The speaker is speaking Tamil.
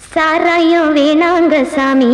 சாராயம் வேணாங்க சாமி.